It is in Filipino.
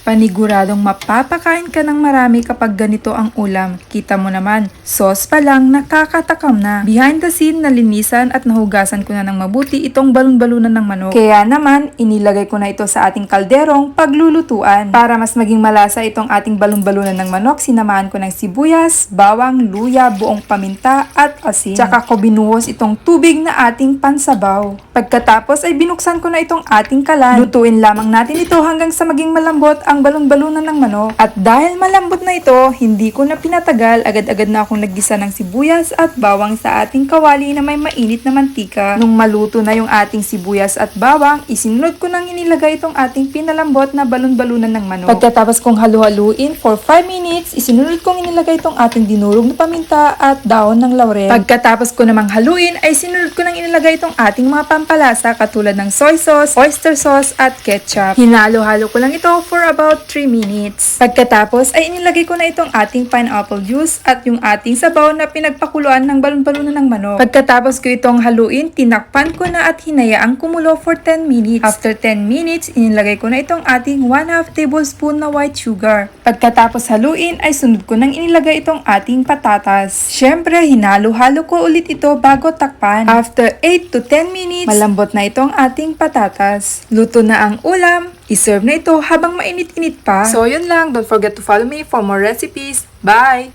Paniguradong mapapakain ka ng marami kapag ganito ang ulam. Kita mo naman, sauce pa lang nakakatakam na. Behind the scene, nalinisan at nahugasan ko na ng mabuti itong balon-balunan ng manok. Kaya naman, inilagay ko na ito sa ating kalderong paglulutuan. Para mas maging malasa itong ating balon-balunan ng manok, sinamahan ko ng sibuyas, bawang, luya, buong paminta at asin. Tsaka ko binuhos itong tubig na ating pansabaw. Pagkatapos ay binuksan ko na itong ating kalan. Lutuin lamang natin ito hanggang sa maging malambot ang balon-balunan ng manok. At dahil malambot na ito, hindi ko na pinatagal, agad-agad na akong naggisa ng sibuyas at bawang sa ating kawali na may mainit na mantika. Nung maluto na yung ating sibuyas at bawang, isinunod ko nang inilagay itong ating pinalambot na balon-balunan ng manok. Pagkatapos kong halu-haluin for 5 minutes, isinunod kong inilagay itong ating dinurog na paminta at dahon ng laurel. Pagkatapos ko namang haluin, ay sinunod ko nang inilagay itong ating mga pampalasa katulad ng soy sauce, oyster sauce at ketchup. Hinalo-halo ko lang ito for about 3 minutes. Pagkatapos ay inilagay ko na itong ating pineapple juice at yung ating sabaw na pinagpakuluan ng balon-balunan ng manok. Pagkatapos ko itong haluin, tinakpan ko na at hinayaang kumulo for 10 minutes. After 10 minutes, inilagay ko na itong ating 1 2 tablespoon na white sugar. Pagkatapos haluin, ay sunod ko nang inilagay itong ating patatas. Syempre, hinalo-halo ko ulit ito bago takpan. After 8 to 10 minutes, malambot na itong ating patatas. Luto na ang ulam. Iserve na ito habang mainit-init pa. So yun lang, don't forget to follow me for more recipes. Bye!